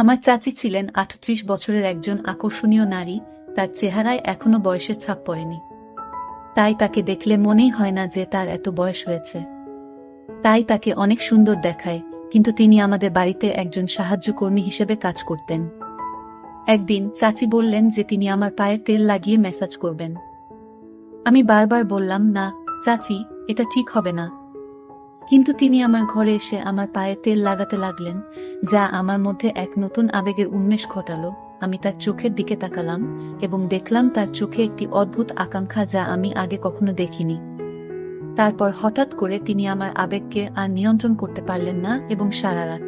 আমার চাচি ছিলেন আটত্রিশ বছরের একজন আকর্ষণীয় নারী, তার চেহারায় এখনও বয়সের ছাপ পড়েনি। তাই তাকে দেখলে মনেই হয় না যে তার এত বয়স হয়েছে। তাই তাকে অনেক সুন্দর দেখায়, কিন্তু তিনি আমাদের বাড়িতে একজন সাহায্যকর্মী হিসেবে কাজ করতেন। একদিন চাচি বললেন যে তিনি আমার পায়ে তেল লাগিয়ে ম্যাসাজ করবেন। আমি বারবার বললাম, না, চাচি, এটা ঠিক হবে না। কিন্তু তিনি আমার ঘরে এসে আমার পায়ে তেল লাগাতে লাগলেন, যা আমার মধ্যে এক নতুন আবেগের উন্মেষ ঘটালো। আমি তার চোখের দিকে তাকালাম এবং দেখলাম তার চোখে একটি অদ্ভুত আকাঙ্ক্ষা যা আমি আগে কখনো দেখিনি। তারপর হঠাৎ করে তিনি আমার আবেগকে আর নিয়ন্ত্রণ করতে পারলেন না এবং সারা রাত।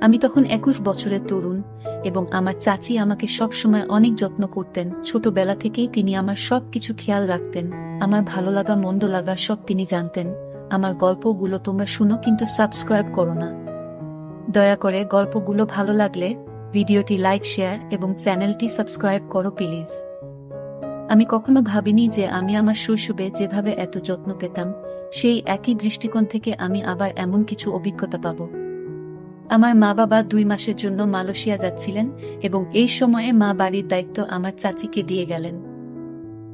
আমি তখন একুশ বছরের তরুণ এবং আমার চাচি আমাকে সবসময় অনেক যত্ন করতেন। ছোটবেলা থেকেই তিনি আমার সব কিছু খেয়াল রাখতেন। আমার ভালো লাগা, মন্দ লাগা সব তিনি জানতেন। আমার গল্পগুলো তোমরা শুনো কিন্তু সাবস্ক্রাইব করো না। দয়া করে গল্পগুলো ভালো লাগলে ভিডিওটি লাইক, শেয়ার এবং চ্যানেলটি সাবস্ক্রাইব করো প্লিজ। আমি কখনো ভাবিনি যে আমি আমার শৈশবে যেভাবে এত যত্ন পেতাম, সেই একই দৃষ্টিকোণ থেকে আমি আবার এমন কিছু অভিজ্ঞতা পাব। আমার মা বাবা দুই মাসের জন্য মালয়েশিয়া যাচ্ছিলেন এবং এই সময়ে মা বাড়ির দায়িত্ব আমার চাচিকে দিয়ে গেলেন।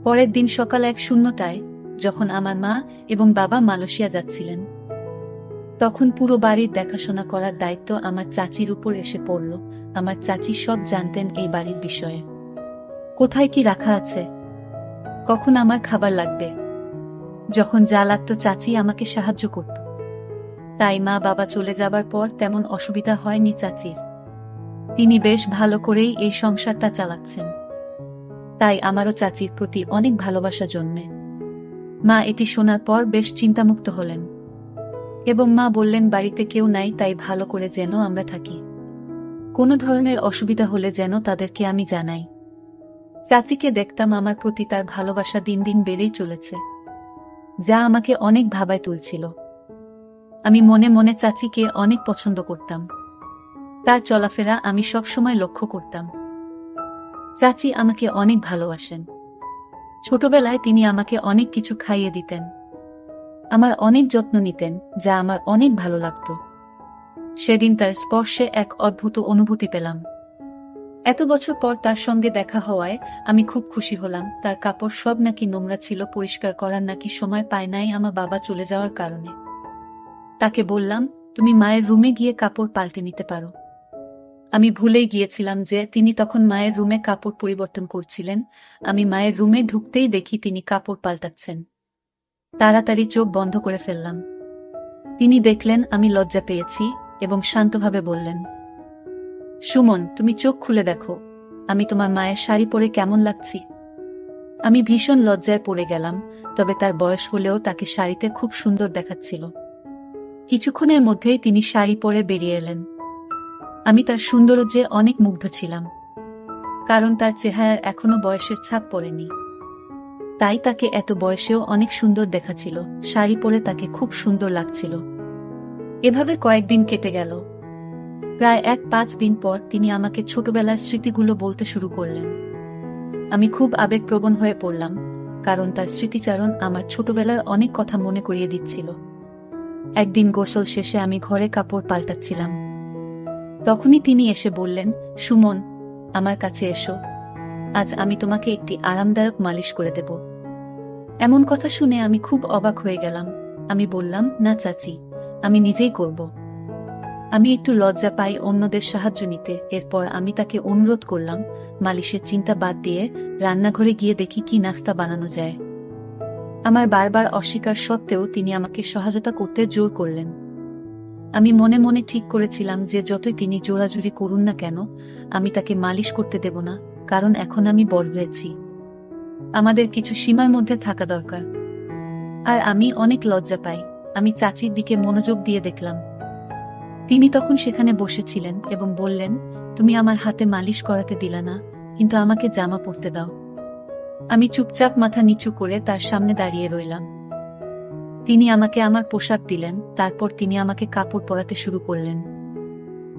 পরের দিন সকাল এক শূন্যটায় যখন আমার মা এবং বাবা মালয়েশিয়া যাচ্ছিলেন, তখন পুরো বাড়ির দেখাশোনা করার দায়িত্ব আমার চাচির উপর এসে পড়ল। আমার চাচি সব জানতেন এই বাড়ির বিষয়ে। কোথায় কি রাখা আছে? কখন আমার খাবার লাগবে? যখন যা লাগতো চাচি আমাকে সাহায্য করত। তাই মা বাবা চলে যাবার পর তেমন অসুবিধা হয়নি চাচির। তিনি বেশ ভালো করেই এই সংসারটা চালাচ্ছেন। তাই আমারও চাচির প্রতি অনেক ভালোবাসা জন্মে। মা এটি শোনার পর বেশ চিন্তামুক্ত হলেন। এবং মা বললেন, বাড়িতে কেউ নাই, তাই ভালো করে যেন আমরা থাকি। কোনো ধরনের অসুবিধা হলে যেন তাদেরকে আমি জানাই। চাচিকে দেখতাম আমার প্রতি তার ভালোবাসা দিন দিন বেড়েই চলেছে। যা আমাকে অনেক ভাবায় তুলছিল। আমি মনে মনে চাচিকে অনেক পছন্দ করতাম। তার চলাফেরা আমি সবসময় লক্ষ্য করতাম। চাচি আমাকে অনেক ভালোবাসেন। ছোটবেলায় তিনি আমাকে অনেক কিছু খাইয়ে দিতেন। আমার অনেক যত্ন নিতেন, যা আমার অনেক ভালো লাগত। সেদিন তার স্পর্শে এক অদ্ভুত অনুভূতি পেলাম। এত বছর পর তার সঙ্গে দেখা হওয়ায় আমি খুব খুশি হলাম। তার কাপড় সব নাকি নোংরা ছিল, পরিষ্কার করার নাকি সময় পায় নাই আমার বাবা চলে যাওয়ার কারণে। তাকে বললাম, তুমি মায়ের রুমে গিয়ে কাপড় পাল্টে নিতে পারো। আমি ভুলেই গিয়েছিলাম যে তিনি তখন মায়ের রুমে কাপড় পরিবর্তন করছিলেন। আমি মায়ের রুমে ঢুকতেই দেখি তিনি কাপড় পাল্টাচ্ছেন। তাড়াতাড়ি চোখ বন্ধ করে ফেললাম। তিনি দেখলেন আমি লজ্জা পেয়েছি এবং শান্তভাবে বললেন, সুমন, তুমি চোখ খুলে দেখো। আমি তোমার মায়ের শাড়ি পরে কেমন লাগছি? আমি ভীষণ লজ্জায় পড়ে গেলাম, তবে তার বয়স হলেও তাকে শাড়িতে খুব সুন্দর দেখাচ্ছিল। কিছুক্ষণের মধ্যেই তিনি শাড়ি পরে বেরিয়ে এলেন। আমি তার সৌন্দর্যে অনেক মুগ্ধ ছিলাম। কারণ তার চেহারার এখনও বয়সের ছাপ পড়েনি। তাই তাকে এত বয়সেও অনেক সুন্দর দেখাছিল শাড়ি পরে তাকে খুব সুন্দর লাগছিল। এভাবে কয়েকদিন কেটে গেল। প্রায় এক পাঁচ দিন পর তিনি আমাকে ছোটবেলার স্মৃতিগুলো বলতে শুরু করলেন। আমি খুব আবেগপ্রবণ হয়ে পড়লাম, কারণ তার স্মৃতিচারণ আমার ছোটবেলার অনেক কথা মনে করিয়ে দিচ্ছিল। একদিন গোসল শেষে আমি ঘরে কাপড় পাল্টাচ্ছিলাম। তখনই তিনি এসে বললেন, সুমন, আমার কাছে এসো। আজ আমি তোমাকে একটি আরামদায়ক মালিশ করে দেব। এমন কথা শুনে আমি খুব অবাক হয়ে গেলাম। আমি বললাম, না চাচি, আমি নিজেই করব। আমি একটু লজ্জা পাই অন্যদের সাহায্য নিতে। এরপর আমি তাকে অনুরোধ করলাম, মালিশের চিন্তা বাদ দিয়ে রান্নাঘরে গিয়ে দেখি কি নাস্তা বানানো যায়। আমার বারবার অস্বীকার সত্ত্বেও তিনি আমাকে সহায়তা করতে জোর করলেন। আমি মনে মনে ঠিক করেছিলাম যে যতই তিনি জোরাজুরি করুন না কেন, আমি তাকে মালিশ করতে দেব না, কারণ এখন আমি বড় হয়েছি। আমাদের কিছু সীমার মধ্যে থাকা দরকার। আর আমি অনেক লজ্জা পাই, আমি চাচির দিকে মনোযোগ দিয়ে দেখলাম। তিনি তখন সেখানে বসেছিলেন এবং বললেন, তুমি আমার হাতে মালিশ করাতে দিলা না, কিন্তু আমাকে জামা পরতে দাও। আমি চুপচাপ মাথা নিচু করে তার সামনে দাঁড়িয়ে রইলাম। তিনি আমাকে আমার পোশাক দিলেন, তারপর তিনি আমাকে কাপড় পরাতে শুরু করলেন।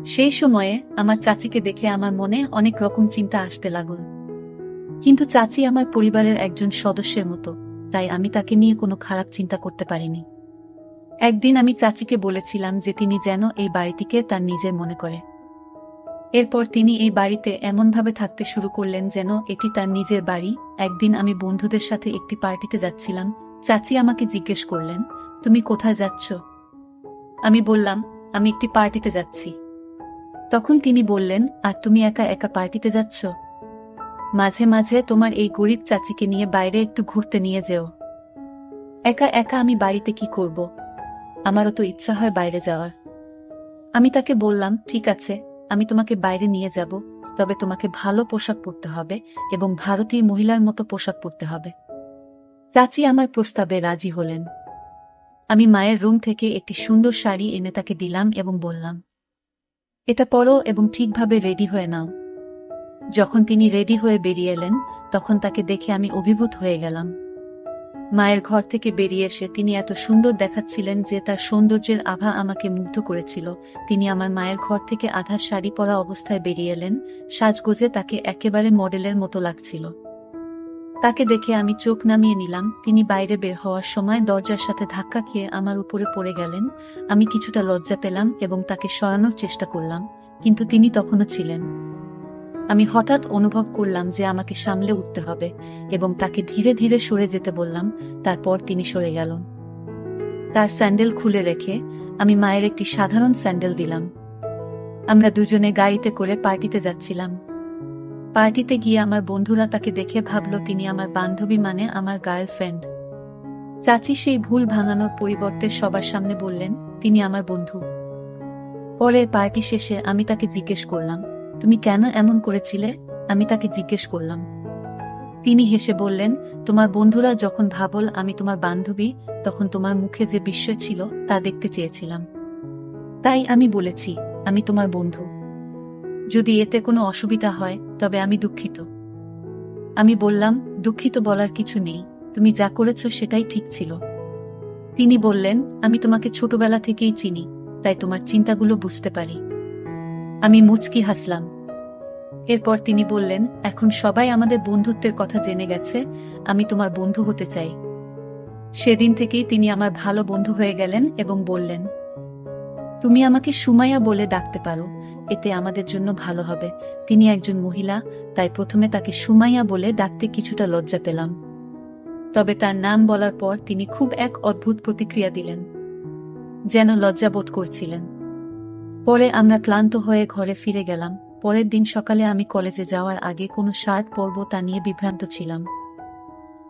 সেই সময়ে, আমার চাচিকে দেখে আমার মনে অনেক রকম চিন্তা আসতে লাগল। কিন্তু চাচি আমার পরিবারের একজন সদস্যের মতো, তাই আমি তাকে নিয়ে কোনো খারাপ চিন্তা করতে পারিনি। একদিন আমি চাচিকে বলেছিলাম যে তিনি যেন এই বাড়িটিকে তার নিজের মনে করে। এরপর তিনি এই বাড়িতে এমনভাবে থাকতে শুরু করলেন যেন এটি তার নিজের বাড়ি। একদিন আমি বন্ধুদের সাথে একটি পার্টিতে যাচ্ছিলাম চাচি আমাকে জিজ্ঞেস করলেন, তুমি কোথায় যাচ্ছ? আমি বললাম, আমি একটি পার্টিতে যাচ্ছি। তখন তিনি বললেন, আর তুমি একা একা পার্টিতে যাচ্ছ? মাঝে মাঝে তোমার এই গরিব চাচিকে নিয়ে বাইরে একটু ঘুরতে নিয়ে যেও। একা একা আমি বাড়িতে কি করব? আমারও তো ইচ্ছা হয় বাইরে যাওয়ার। আমি তাকে বললাম, ঠিক আছে, আমি তোমাকে বাইরে নিয়ে যাব, তবে তোমাকে ভালো পোশাক পরতে হবে এবং ভারতীয় মহিলার মতো পোশাক পরতে হবে। চাচি আমার প্রস্তাবে রাজি হলেন। আমি মায়ের রুম থেকে একটি সুন্দর শাড়ি এনে তাকে দিলাম এবং বললাম, এটা পরো এবং ঠিকভাবে রেডি হয়ে নাও। যখন তিনি রেডি হয়ে বেরিয়ে এলেন, তখন তাকে দেখে আমি অভিভূত হয়ে গেলাম। মায়ের ঘর থেকে বেরিয়ে এসে তিনি এত সুন্দর দেখাচ্ছিলেন যে তার সৌন্দর্যের আভা আমাকে মুগ্ধ করেছিল। তিনি আমার মায়ের ঘর থেকে আধা শাড়ি পরা অবস্থায় বেরিয়ে এলেন। সাজগোজে তাকে একেবারে মডেলের মতো লাগছিল। তাকে দেখে আমি চোখ নামিয়ে নিলাম। তিনি বাইরে বের হওয়ার সময় দরজার সাথে ধাক্কা খেয়ে আমার উপরে পড়ে গেলেন। আমি কিছুটা লজ্জা পেলাম এবং তাকে সরানোর চেষ্টা করলাম, কিন্তু তিনি তখনও ছিলেন। আমি হঠাৎ অনুভব করলাম যে আমাকে সামলে উঠতে হবে এবং তাকে ধীরে ধীরে সরে যেতে বললাম, তারপর তিনি সরে গেল তার স্যান্ডেল খুলে রেখে আমি মায়ের একটি সাধারণ স্যান্ডেল দিলাম। আমরা দুজনে গাড়িতে করে পার্টিতে যাচ্ছিলাম। পার্টিতে গিয়ে আমার বন্ধুরা তাকে দেখে ভাবল তিনি আমার বান্ধবী মানে আমার গার্লফ্রেন্ড। চাচি সেই ভুল ভাঙানোর পরিবর্তে সবার সামনে বললেন, তিনি আমার বন্ধু। পরে পার্টি শেষে আমি তাকে জিজ্ঞেস করলাম, তুমি কেন এমন করেছিলে? আমি তাকে জিজ্ঞেস করলাম, তিনি হেসে বললেন, তোমার বন্ধুরা যখন ভাবল আমি তোমার বান্ধবী, তখন তোমার মুখে যে বিস্ময় ছিল তা দেখতে চেয়েছিলাম। তাই আমি বলেছি, আমি তোমার বন্ধু। যদি এতে কোনো অসুবিধা হয়, তবে আমি দুঃখিত। আমি বললাম, দুঃখিত বলার কিছু নেই, তুমি যা করেছ সেটাই ঠিক ছিল। তিনি বললেন, আমি তোমাকে ছোটবেলা থেকেই চিনি, তাই তোমার চিন্তাগুলো বুঝতে পারি। আমি মুচকি হাসলাম। এরপর তিনি বললেন, এখন সবাই আমাদের বন্ধুত্বের কথা জেনে গেছে, আমি তোমার বন্ধু হতে চাই। সেদিন থেকেই তিনি আমার ভালো বন্ধু হয়ে গেলেন এবং বললেন, তুমি আমাকে সুমাইয়া বলে ডাকতে পারো। এতে আমাদের জন্য ভালো হবে। তিনি একজন মহিলা, তাই প্রথমে তাকে সুমাইয়া বলে ডাকতে কিছুটা লজ্জা পেলাম। তবে তার নাম বলার পর তিনি খুব এক অদ্ভুত প্রতিক্রিয়া দিলেন, যেন লজ্জাবোধ করছিলেন। পরে আমরা ক্লান্ত হয়ে ঘরে ফিরে গেলাম। পরের দিন সকালে আমি কলেজে যাওয়ার আগে কোনো শার্ট, পরব তা নিয়ে বিভ্রান্ত ছিলাম।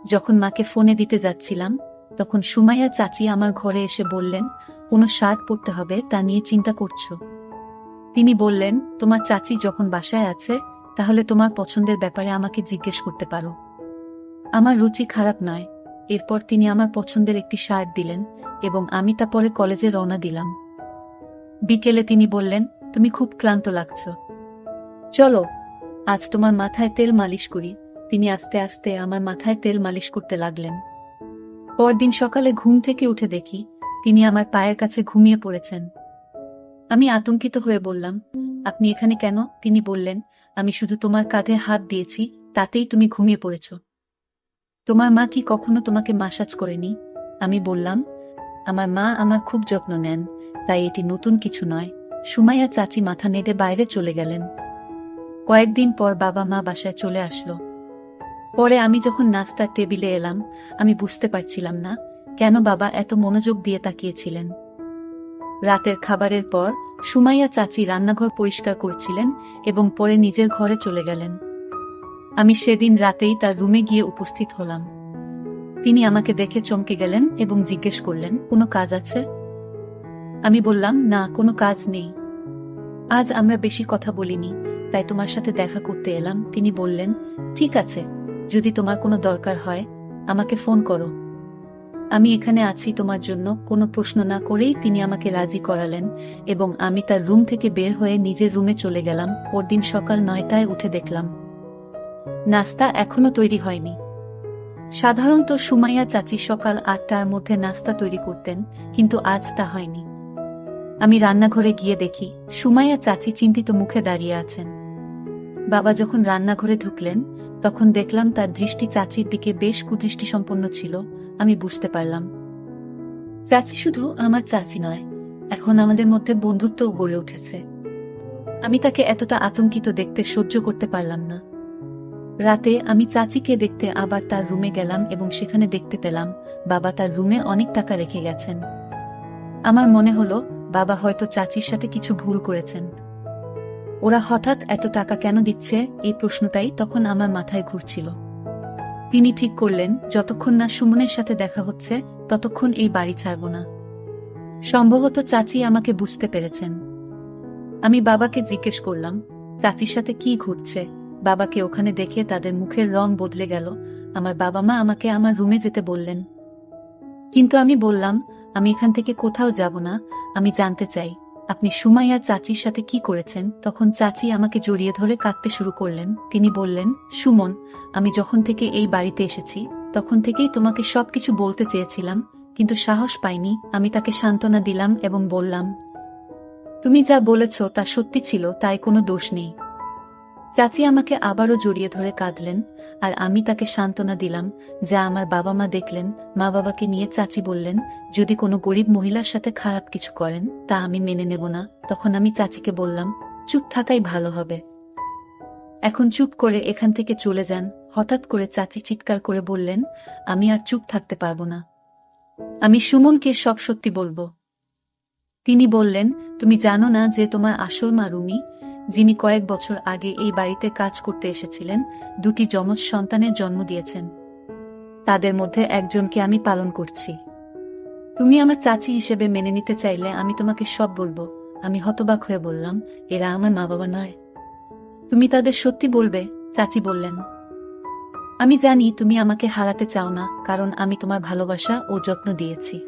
যখন মাকে ফোনে দিতে যাচ্ছিলাম, তখন সুমাইয়া চাচি আমার ঘরে এসে বললেন, কোনো শার্ট পরতে হবে, তা নিয়ে চিন্তা করছ? তিনি বললেন, তোমার চাচি যখন বাসায় আছে, তাহলে তোমার পছন্দের ব্যাপারে আমাকে জিজ্ঞেস করতে পারো। আমার রুচি খারাপ নয়। এরপর তিনি আমার পছন্দের একটি শার্ট দিলেন এবং আমি তা পরে কলেজে রওনা দিলাম। বিকেলে তিনি বললেন, তুমি খুব ক্লান্ত লাগছ। চলো, আজ তোমার মাথায় তেল মালিশ করি। তিনি আস্তে আস্তে আমার মাথায় তেল মালিশ করতে লাগলেন। পরদিন সকালে ঘুম থেকে উঠে দেখি, তিনি আমার পায়ের কাছে ঘুমিয়ে পড়েছেন। আমি আতঙ্কিত হয়ে বললাম, আপনি এখানে কেন? তিনি বললেন, আমি শুধু তোমার কাঁধে হাত দিয়েছি, তাতেই তুমি ঘুমিয়ে পড়েছ। তোমার মা কি কখনো তোমাকে মাসাজ করেনি? আমি বললাম, আমার মা আমার খুব যত্ন নেন, তাই এটি নতুন কিছু নয়। সুমাইয়া চাচি মাথা নেড়ে বাইরে চলে গেলেন। কয়েকদিন পর বাবা মা বাসায় চলে আসলো। পরে আমি যখন নাস্তার টেবিলে এলাম, আমি বুঝতে পারছিলাম না, কেন বাবা এত মনোযোগ দিয়ে তাকিয়েছিলেন। রাতের খাবারের পর সুমাইয়া চাচি রান্নাঘর পরিষ্কার করছিলেন এবং পরে নিজের ঘরে চলে গেলেন। আমি সেদিন রাতেই তার রুমে গিয়ে উপস্থিত হলাম। তিনি আমাকে দেখে চমকে গেলেন এবং জিজ্ঞেস করলেন, কোনো কাজ আছে? আমি বললাম, না, কোনো কাজ নেই। আজ আমরা বেশি কথা বলিনি, তাই তোমার সাথে দেখা করতে এলাম। তিনি বললেন, ঠিক আছে, যদি তোমার কোনো দরকার হয়, আমাকে ফোন করো। আমি এখানে আছি তোমার জন্য কোনো প্রশ্ন না করেই তিনি আমাকে রাজি করালেন, এবং আমি তার রুম থেকে বের হয়ে নিজের রুমে চলে গেলাম। পরদিন সকাল নয়টায় উঠে দেখলাম, নাস্তা এখনও তৈরি হয়নি। সাধারণত সুমাইয়া চাচি সকাল আটটার মধ্যে নাস্তা তৈরি করতেন, কিন্তু আজ তা হয়নি। আমি রান্নাঘরে গিয়ে দেখি, সুমাইয়া চাচি চিন্তিত মুখে দাঁড়িয়ে আছেন। বাবা যখন রান্নাঘরে ঢুকলেন, তখন দেখলাম তার দৃষ্টি চাচির দিকে বেশ কুদৃষ্টি সম্পন্ন ছিল আমি বুঝতে পারলাম। চাচি শুধু আমার চাচি নয়, এখন আমাদের মধ্যে বন্ধুত্ব গড়ে উঠেছে। আমি তাকে এতটা আতঙ্কিত দেখতে সহ্য করতে পারলাম না। রাতে আমি চাচিকে দেখতে আবার তার রুমে গেলাম এবং সেখানে দেখতে পেলাম, বাবা তার রুমে অনেক টাকা রেখে গেছেন। আমার মনে হলো, বাবা হয়তো চাচির সাথে কিছু ভুল করেছেন। ওরা হঠাৎ এত টাকা কেন দিচ্ছে, এই প্রশ্নটাই তখন আমার মাথায় ঘুরছিল। তিনি ঠিক করলেন, যতক্ষণ না সুমনের সাথে দেখা হচ্ছে, ততক্ষণ এই বাড়ি ছাড়ব না। সম্ভবত চাচি আমাকে বুঝতে পেরেছেন। আমি বাবাকে জিজ্ঞেস করলাম, চাচির সাথে কি ঘুরছে বাবাকে ওখানে দেখে তাদের মুখের রং বদলে গেল। আমার বাবা মা আমাকে আমার রুমে যেতে বললেন। কিন্তু আমি বললাম, আমি এখান থেকে কোথাও যাব না, আমি জানতে চাই। আপনি সুমাইয়া চাচির সাথে কি করেছেন? তখন চাচি আমাকে জড়িয়ে ধরে কাঁদতে শুরু করলেন। তিনি বললেন, সুমন, আমি যখন থেকে এই বাড়িতে এসেছি, তখন থেকেই তোমাকে সবকিছু বলতে চেয়েছিলাম, কিন্তু সাহস পাইনি। আমি তাকে সান্ত্বনা দিলাম এবং বললাম, তুমি যা বলেছ তা সত্যি ছিল, তাই কোনো দোষ নেই। চাচি আমাকে আবারও জড়িয়ে ধরে কাঁদলেন, আর আমি তাকে সান্ত্বনা দিলাম যা আমার বাবা মা দেখলেন মা বাবাকে নিয়ে চাচি বললেন, যদি কোনো গরিব মহিলার সাথে খারাপ কিছু করেন, তা আমি মেনে নেব না। তখন আমি চাচিকে বললাম, চুপ থাকাই ভালো হবে। এখন চুপ করে এখান থেকে চলে যান। হঠাৎ করে চাচি চিৎকার করে বললেন, আমি আর চুপ থাকতে পারব না। আমি সুমনকে সব সত্যি বলব। তিনি বললেন, তুমি জানো না যে তোমার আসল মা রুমি? যিনি কয়েক বছর আগে এই বাড়িতে কাজ করতে এসেছিলেন, দুটি যমজ সন্তানের জন্ম দিয়েছেন। তাদের মধ্যে একজনকে আমি পালন করছি। তুমি আমার চাচি হিসেবে মেনে নিতে চাইলে আমি তোমাকে সব বলব। আমি হতবাক হয়ে বললাম, এরা আমার মা বাবা নয়। তুমি তাদের সত্যি বলবে, চাচি বললেন। আমি জানি তুমি আমাকে হারাতে চাও না, কারণ আমি তোমার ভালোবাসা ও যত্ন দিয়েছি।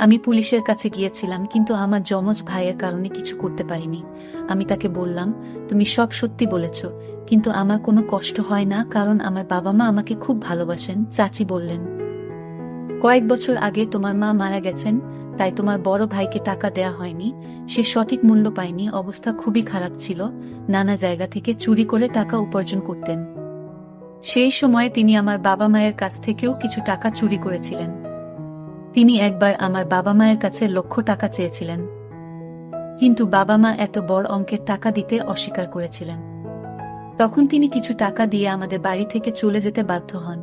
আমি পুলিশের কাছে গিয়েছিলাম, কিন্তু আমার যমজ ভাইয়ের কারণে কিছু করতে পারিনি। আমি তাকে বললাম, তুমি সব সত্যি বলেছ, কিন্তু আমার কোনো কষ্ট হয় না, কারণ আমার বাবা মা আমাকে খুব ভালোবাসেন, চাচি বললেন। কয়েক বছর আগে তোমার মা মারা গেছেন, তাই তোমার বড় ভাইকে টাকা দেয়া হয়নি। সে সঠিক মূল্য পায়নি, অবস্থা খুবই খারাপ ছিল। নানা জায়গা থেকে চুরি করে টাকা উপার্জন করতেন। সেই সময়ে তিনি আমার বাবা মায়ের কাছ থেকেও কিছু টাকা চুরি করেছিলেন। তিনি একবার আমার বাবা মায়ের কাছে লক্ষ টাকা চেয়েছিলেন। কিন্তু বাবা মা এত বড় অঙ্কের টাকা দিতে অস্বীকার করেছিলেন। তখন তিনি কিছু টাকা দিয়ে আমাদের বাড়ি থেকে চলে যেতে বাধ্য হন।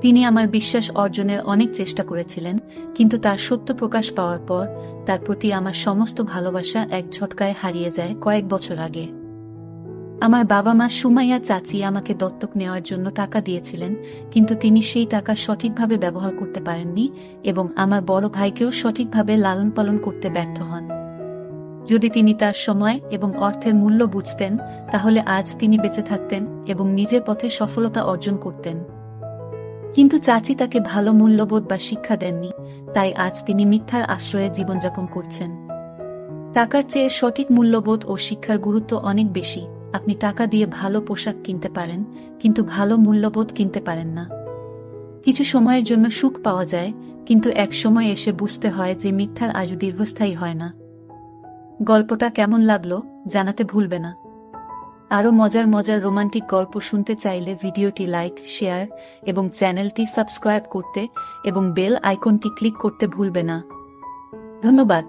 তিনি আমার বিশ্বাস অর্জনের অনেক চেষ্টা করেছিলেন, কিন্তু তার সত্য প্রকাশ পাওয়ার পর তার প্রতি আমার সমস্ত ভালোবাসা এক ঝটকায় হারিয়ে যায় কয়েক বছর আগে। আমার বাবা মা সুমাইয়া চাচি আমাকে দত্তক নেওয়ার জন্য টাকা দিয়েছিলেন, কিন্তু তিনি সেই টাকা সঠিকভাবে ব্যবহার করতে পারেননি এবং আমার বড় ভাইকেও সঠিকভাবে লালন পালন করতে ব্যর্থ হন। যদি তিনি তার সময় এবং অর্থের মূল্য বুঝতেন, তাহলে আজ তিনি বেঁচে থাকতেন এবং নিজের পথে সফলতা অর্জন করতেন। কিন্তু চাচি তাকে ভালো মূল্যবোধ বা শিক্ষা দেননি, তাই আজ তিনি মিথ্যার আশ্রয়ে জীবনযাপন করছেন। টাকার চেয়ে সঠিক মূল্যবোধ ও শিক্ষার গুরুত্ব অনেক বেশি। আপনি টাকা দিয়ে ভালো পোশাক কিনতে পারেন, কিন্তু ভালো মূল্যবোধ কিনতে পারেন না। কিছু সময়ের জন্য সুখ পাওয়া যায়, কিন্তু এক সময় এসে বুঝতে হয় যে মিথ্যার আজু দীর্ঘস্থায়ী হয় না। গল্পটা কেমন লাগল, জানাতে ভুলবে না। আরও মজার মজার রোমান্টিক গল্প শুনতে চাইলে ভিডিওটি লাইক, শেয়ার এবং চ্যানেলটি সাবস্ক্রাইব করতে এবং বেল আইকনটি ক্লিক করতে ভুলবে না। ধন্যবাদ।